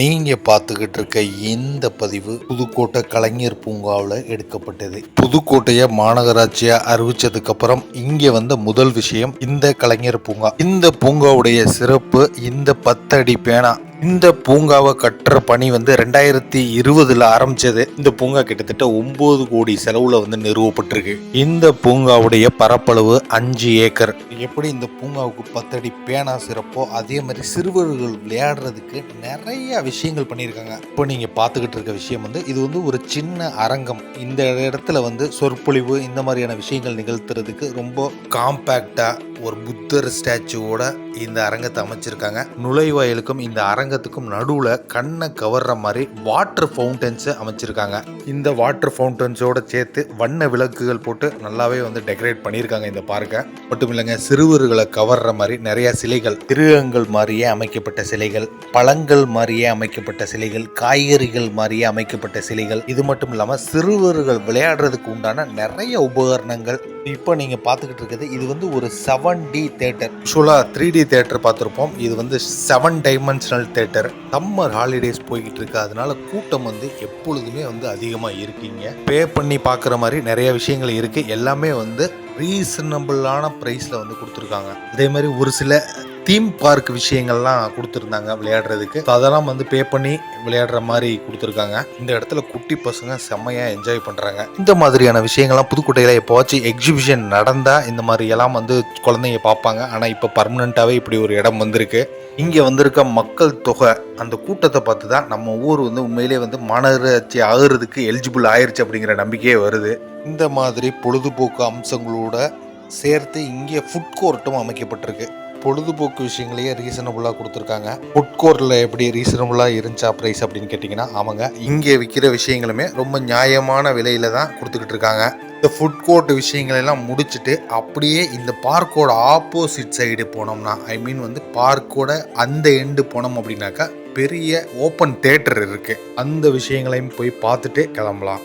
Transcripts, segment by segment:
நீங்க பார்த்துக்கிட்டு இருக்க இந்த பதிவு புதுக்கோட்டை கலைஞர் பூங்காவில் எடுக்கப்பட்டது. புதுக்கோட்டையை மாநகராட்சியா அறிவிச்சதுக்கு அப்புறம் இங்க வந்த முதல் விஷயம் இந்த கலைஞர் பூங்கா. இந்த பூங்காவுடைய சிறப்பு இந்த பத்தடி பேனா இந்த பூங்காவை கட்டுற பணி வந்து ரெண்டாயிரத்தி இருபதுல ஆரம்பிச்சது. இந்த பூங்கா கிட்டத்தட்ட ஒன்பது கோடி செலவுல வந்து நிறுவப்பட்டிருக்கு. இந்த பூங்காவுடைய பரப்பளவு அஞ்சு ஏக்கர். எப்படி இந்த பூங்காவுக்கு பத்தடி பேனா சிறப்போ அதே மாதிரி சிறுவர்கள் விளையாடுறதுக்கு நிறைய விஷயங்கள் பண்ணியிருக்காங்க. இப்போ நீங்க பார்த்துக்கிட்டு இருக்க விஷயம் வந்து இது வந்து ஒரு சின்ன அரங்கம். இந்த இடத்துல வந்து சொற்பொழிவு இந்த மாதிரியான விஷயங்கள் நிகழ்த்துறதுக்கு ரொம்ப காம்பேக்டா ஒரு புத்தர் ஸ்டாச்சுவோட இந்த அரங்கத்தை அமைச்சிருக்காங்க. நுழைவாயிலுக்கும் இந்த அரங்கத்துக்கும் நடுவில் கண்ணை கவர்ற மாதிரி வாட்டர் ஃபவுண்டன்ஸை அமைச்சிருக்காங்க. இந்த வாட்டர் ஃபவுண்டன்ஸோட சேர்த்து வண்ண விளக்குகள் போட்டு நல்லாவே வந்து டெக்கரேட் பண்ணியிருக்காங்க இந்த பார்க்கை மட்டும் இல்லைங்க சிறுவர்களை கவர்ற மாதிரி நிறைய சிலைகள் திருகங்கள் மாதிரியே அமைக்கப்பட்ட சிலைகள் பழங்கள் மாதிரியே அமைக்கப்பட்ட சிலைகள் காய்கறிகள் மாதிரியே அமைக்கப்பட்ட சிலைகள். இது மட்டும் இல்லாமல் சிறுவர்கள் விளையாடுறதுக்கு உண்டான நிறைய உபகரணங்கள் இப்போ நீங்கள் பார்த்துக்கிட்டு இருக்கிறது இது வந்து ஒரு செவன் டி தேட்டர் ஆக்சுவலாக த்ரீ டி தேட்டர் பார்த்துருப்போம். இது வந்து seven dimensional theatre summer holidays போய்கிட்டு இருக்கு. அதனால கூட்டம் வந்து எப்பொழுதுமே வந்து அதிகமாக இருக்கீங்க. பே பண்ணி பார்க்குற மாதிரி நிறைய விஷயங்கள் இருக்குது எல்லாமே வந்து ரீசனபிளான ப்ரைஸில் வந்து கொடுத்துருக்காங்க. அதே மாதிரி ஒரு சில தீம் பார்க் விஷயங்கள்லாம் கொடுத்துருந்தாங்க விளையாடுறதுக்கு. அதெல்லாம் வந்து பே பண்ணி விளையாடுற மாதிரி கொடுத்துருக்காங்க. இந்த இடத்துல குட்டி பசங்க செம்மையாக என்ஜாய் பண்ணுறாங்க இந்த மாதிரியான விஷயங்கள்லாம் புதுக்கோட்டையில் எப்போவாச்சும் எக்ஸிபிஷன் நடந்தால் இந்த மாதிரி எல்லாம் வந்து குழந்தைங்க பார்ப்பாங்க. ஆனால் இப்போ பர்மனெண்ட்டாகவே இப்படி ஒரு இடம் வந்திருக்கு. இங்கே வந்திருக்க மக்கள் தொகை அந்த கூட்டத்தை பார்த்து தான் நம்ம ஊர் வந்து உண்மையிலே வந்து மாநகராட்சி ஆகுறதுக்கு எலிஜிபிள் ஆயிருச்சு அப்படிங்கிற நம்பிக்கையே வருது. இந்த மாதிரி பொழுதுபோக்கு அம்சங்களோட சேர்த்து இங்கே ஃபுட் கோர்ட்டும் அமைக்கப்பட்டிருக்கு. பொழுதுபோக்கு விஷயங்களையே ரீசனபுளாக கொடுத்துருக்காங்க. ஃபுட் கோர்ட்டில் எப்படி ரீசனபுளாக இருந்துச்சா ப்ரைஸ் அப்படின்னு கேட்டிங்கன்னா ஆமாங்க. இங்கே விற்கிற விஷயங்களுமே ரொம்ப நியாயமான விலையில தான் கொடுத்துக்கிட்டு இருக்காங்க. இந்த ஃபுட் கோர்ட் விஷயங்களெல்லாம் முடிச்சுட்டு அப்படியே இந்த பார்க்கோட ஆப்போசிட் சைடு போனோம்னா ஐ மீன் வந்து பார்க்கோட அந்த எண்டு போனோம் அப்படின்னாக்கா பெரிய ஓப்பன் தேட்டர் இருக்குது அந்த விஷயங்களையும் போய் பார்த்துட்டு கிளம்பலாம்.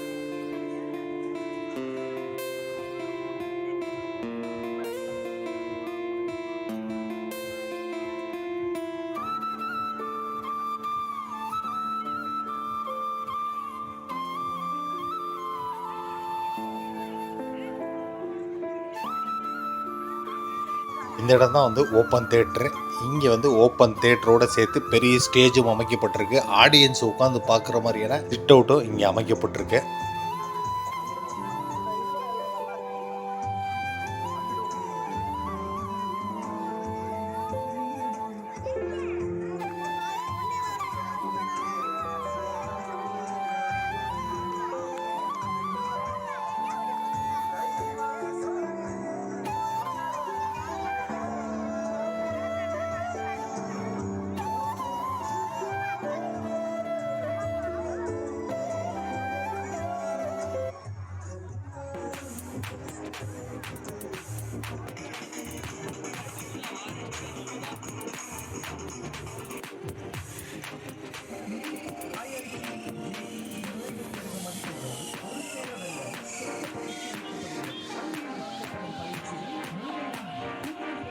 இந்த இடம் தான் வந்து ஓப்பன் தேட்ரு இங்கே வந்து ஓப்பன் தேட்டரோட சேர்த்து பெரிய ஸ்டேஜும் அமைக்கப்பட்டிருக்கு. ஆடியன்ஸ் உட்காந்து பார்க்குற மாதிரியான சிட் அவுட்டும் இங்கே அமைக்கப்பட்டிருக்கு.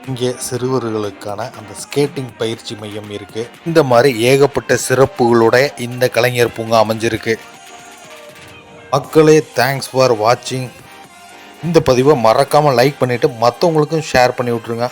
இங்கே சிறுவர்களுக்கான அந்த ஸ்கேட்டிங் பயிற்சி மையம் இருக்கு. இந்த மாதிரி ஏகப்பட்ட சிறப்புகளோட இந்த கலைஞர் பூங்கா அமைஞ்சிருக்கு. மக்களே தேங்க்ஸ் ஃபார் வாட்சிங் இந்த பதிவை மறக்காமல் லைக் பண்ணிவிட்டு மற்றவங்களுக்கும் ஷேர் பண்ணி விட்ருங்க